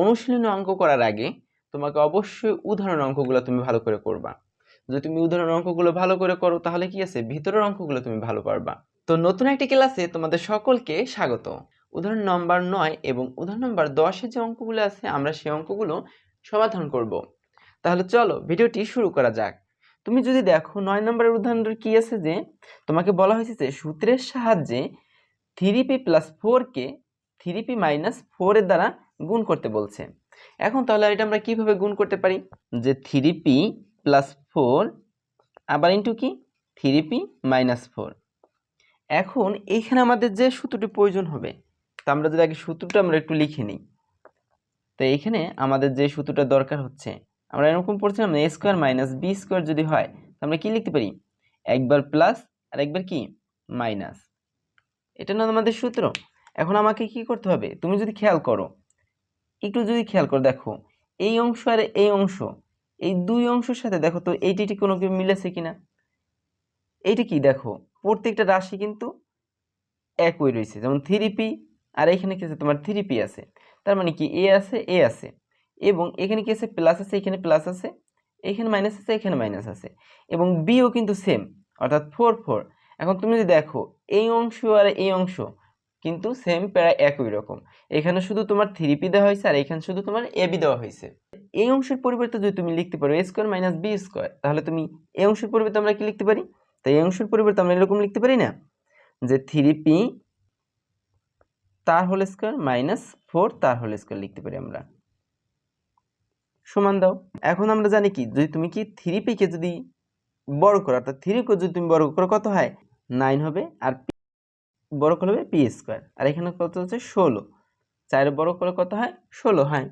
অনুশীলনী অঙ্ক করার আগে তোমাকে অবশ্যই উদাহরণ অঙ্কগুলো তুমি ভালো করে করবা। যদি তুমি উদাহরণ অঙ্কগুলো ভালো করে করো, তাহলে কি আছে? ভিতরের অঙ্কগুলো তুমি ভালো পারবা। তো নতুন একটি ক্লাসে তোমাদের সকলকে স্বাগত। উদাহরণ নম্বর নয় এবং উদাহরণ নম্বর দশে যে অঙ্কগুলো আছে, আমরা সেই অঙ্কগুলো সমাধান করব। তাহলে চলো ভিডিওটি শুরু করা যাক। তুমি যদি দেখো নয় নম্বরের উদাহরণটা কি আছে যে, তোমাকে বলা হয়েছে যে সূত্রের সাহায্যে থ্রি পি প্লাস ফোরকে থ্রি পি মাইনাস ফোরের দ্বারা গুণ করতে বলছে। এখন তাহলে এটা আমরা কীভাবে গুণ করতে পারি? যে থ্রি পি প্লাস ফোর আবার ইন্টু কি? থ্রি পি মাইনাস ফোর এখন এইখানে আমাদের যে সূত্রটি প্রয়োজন হবে, তা আমরা যদি আগে সূত্রটা আমরা একটু লিখে নিই। তো এইখানে আমাদের যে সূত্রটা দরকার হচ্ছে, আমরা এরকম পড়ছিলাম A square minus B square যদি হয়, তো আমরা কি লিখতে পারি? একবার প্লাস আর একবার কি? মাইনাস এটা না আমাদের সূত্র। এখন আমাকে কি করতে হবে? তুমি যদি খেয়াল করো একটু যদি খেয়াল করো দেখো, এই অংশ আর এই অংশ, এই দুই অংশের সাথে দেখো তো এইটি কোনো কিছু মিলেছে কিনা? এইটা কি দেখো, প্রত্যেকটা রাশি কিন্তু একই রয়েছে, যেমন থ্রি পি আর এখানে কি আছে? তোমার থ্রি পি আছে, তার মানে কি এ আছে এ আছে, এবং এখানে কি আছে? প্লাস আছে, এখানে প্লাস আছে, এখানে মাইনাস আছে, এখানে মাইনাস আছে, এবং বিও কিন্তু সেম অর্থাৎ ফোর ফোর এখন তুমি যদি দেখো, এই অংশ আর এই অংশ কিন্তু সেম প্রায় একই রকম। এখানে শুধু তোমার থ্রি পি দেওয়া হয়েছে, আর এখানে শুধু তোমার এ বি দেওয়া হয়েছে। এই অংশের পরিবর্তে যদি তুমি লিখতে পারো A square minus B square তাহলে তুমি এই অংশের পরিবর্তে আমরা কি লিখতে পারি? তাই এই অংশের পরিবর্তে আমরা এরকম লিখতে পারি না? যে থ্রি পি তার হোল স্কোয়ার মাইনাস ফোর তার হোল স্কোয়ার লিখতে পারি আমরা। সমান দাও। এখন আমরা জানি কি, যদি তুমি কি থ্রি পিকে যদি বড় করো, অর্থাৎ থ্রি কে যদি তুমি বড় করো, কত হয়? নাইন হবে, আর বড় করলে হবে পি স্কোয়ার আর এখানে কত হচ্ছে? ষোলো। চার বড় করে কত হয়? ষোলো হয়।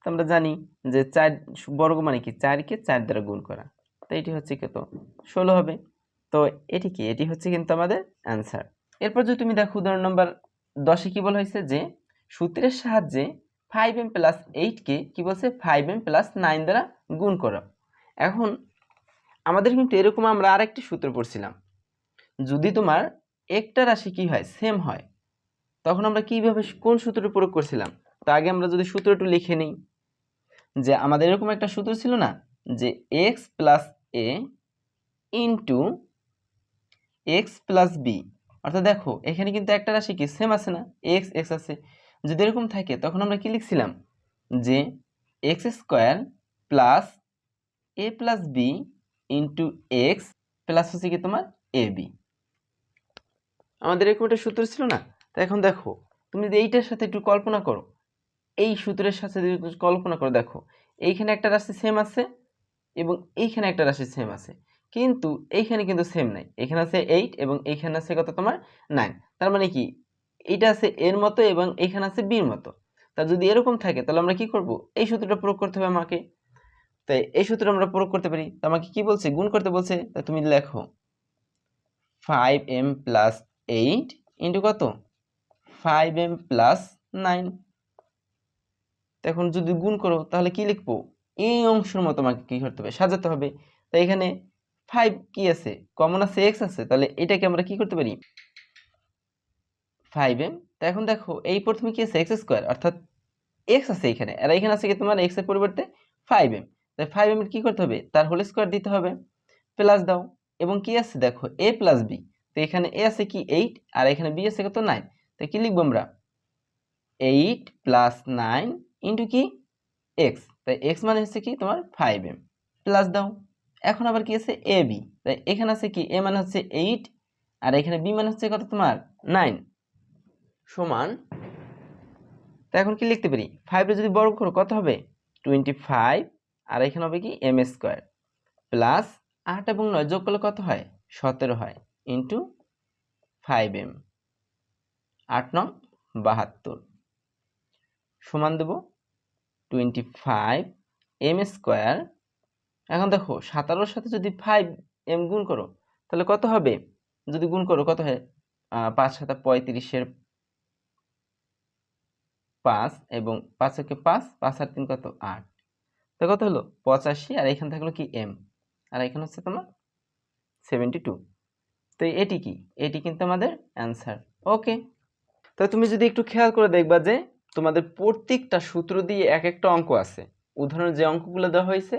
তো আমরা জানি যে চার, বর্গ মানে কি? চারকে চার দ্বারা গুণ করা। তো এটি হচ্ছে কত? ষোলো হবে। তো এটি কি? এটি হচ্ছে কিন্তু আমাদের অ্যান্সার এরপর যদি তুমি দেখো উদাহরণ নম্বর দশে কি বলা হয়েছে? যে সূত্রের সাহায্যে ফাইভ এম প্লাস এইটকে কী বলছে? ফাইভ এম প্লাস নাইন দ্বারা গুণ করো। এখন আমাদের কিন্তু এরকম আমরা আরেকটি সূত্র পড়ছিলাম। যদি তোমার একটা রাশি কি হয়? সেম হয়। তখন আমরা কীভাবে কোন সূত্র প্রয়োগ করছিলাম? তো আগে আমরা যদি সূত্রটি লিখে নিই। যে আমাদের এরকম একটা সূত্র ছিল না? যে X plus A into X plus B অর্থাৎ দেখো, এখানে কিন্তু একটা রাশি কি? সেম আছে না? এক্স এক্স আছে। যদি এরকম থাকে, তখন আমরা কি লিখছিলাম? যে X square plus A plus B into X plus হচ্ছে কি তোমার এ বি আমাদের এরকম একটা সূত্র ছিল না? তো এখন দেখো, তুমি যদি এইটার সাথে একটু কল্পনা করো, এই সূত্রের সাথে যদি কল্পনা করো, দেখো, এইখানে একটা রাশি সেম আছে এবং এইখানে একটা রাশি সেম আছে। কিন্তু এইখানে কিন্তু সেম নাই। এখানে আছে এইট এবং এইখানে আছে কত তোমার নাইন তার মানে কি? এইটা আছে এর মতো এবং এখানে আছে বির মতো। তা যদি এরকম থাকে, তাহলে আমরা কি করব? এই সূত্রটা প্রয়োগ করতে হবে আমাকে। তাই এই সূত্র আমরা প্রয়োগ করতে পারি। তো আমাকে কি বলছে? গুণ করতে বলছে। তা তুমি লেখো five M plus eight into কত? ফাইভ এম প্লাস নাইন এখন যদি গুণ করো, তাহলে কি লিখব? এই অংশের মতো আমাকে কি করতে হবে? সাজাতে হবে। তাই এখানে ফাইভ কি আছে? কমন আছে এক্স আছে। তাহলে এটাকে আমরা কি করতে পারি? ফাইভ এম তা এখন দেখো, এই প্রথমে কি আছে? এক্স স্কোয়ার অর্থাৎ এক্স আছে এখানে। আর এখানে আছে কি তোমার? এক্সের পরিবর্তে ফাইভ এম তাই ফাইভ এম এর কি করতে হবে? তার হোল স্কোয়ার দিতে হবে। প্লাস দাও। এবং কি আছে? দেখো এ প্লাস বি তো এখানে এ আছে কি এইট আর এখানে বি আছে কত নাইন তো কি লিখব আমরা? এইট প্লাস নাইন ইন্টু কি? এক্স তাই এক্স মানে হচ্ছে কি তোমার ফাইভ এম প্লাস দাও। এখন আবার কি আছে? এ বি তাই এখানে আছে কি? এ মানে হচ্ছে এইট আর এখানে বি মানে হচ্ছে কত তোমার? নাইন সমান, তা এখন কি লিখতে পারি? ফাইভে যদি বর্গ করো, কত হবে? টোয়েন্টি ফাইভ আর এখানে হবে কি এম স্কোয়ার প্লাস আট এবং নয় যোগ করলে কত হয়? সতেরো হয়। ইন্টু ফাইভ এম আট নং বাহাত্তর। সমান দেব টোয়েন্টি ফাইভ এম স্কোয়ার এখন দেখো, সাতারোর সাথে যদি ফাইভ এম গুণ করো, তাহলে কত হবে? যদি গুণ করো, কত হয়? পাঁচ সাতা পঁয়ত্রিশের পাঁচ এবং পাঁচ একে পাঁচ পাঁচ আর তিন কত? আট। তো কত হলো? পঁচাশি, আর এখানে থাকল কি এম আর এখানে হচ্ছে তোমার সেভেন্টি টু তো এটি কি? এটি কিন্তু আমাদের অ্যান্সার ওকে তো তুমি যদি একটু খেয়াল করে দেখবা যে তোমাদের প্রত্যেকটা সূত্র দিয়ে এক একটা অঙ্ক আছে। উদাহরণ যে অঙ্কগুলো দেওয়া হয়েছে,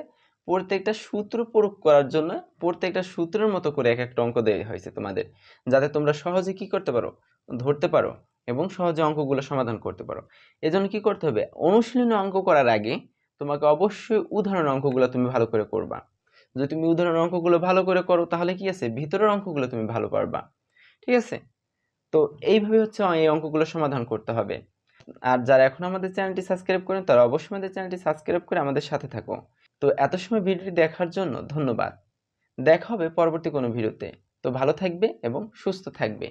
প্রত্যেকটা সূত্র প্রয়োগ করার জন্য প্রত্যেকটা সূত্রের মতো করে এক একটা অঙ্ক দেওয়া হয়েছে তোমাদের। যাতে তোমরা সহজে কি করতে পারো? ধরতে পারো এবং সহজে অঙ্কগুলো সমাধান করতে পারো। এজন্য কি করতে হবে? অনুশীলনী অঙ্ক করার আগে তোমাকে অবশ্যই উদাহরণ অঙ্কগুলো তুমি ভালো করে করবা। যদি তুমি উদাহরণ অঙ্কগুলো ভালো করে করো, তাহলে কি আছে? ভিতরের অঙ্কগুলো তুমি ভালো পারবা। ঠিক আছে? তো এইভাবে হচ্ছে এই অঙ্কগুলো সমাধান করতে হবে। আর যারা এখন আমাদের চ্যানেলটি সাবস্ক্রাইব করেন, তারা অবশ্যই আমাদের চ্যানেলটি সাবস্ক্রাইব করে আমাদের সাথে থাকো। তো এত সময় ভিডিওটি দেখার জন্য ধন্যবাদ। দেখা হবে পরবর্তী কোনো ভিডিওতে। তো ভালো থাকবে এবং সুস্থ থাকবে।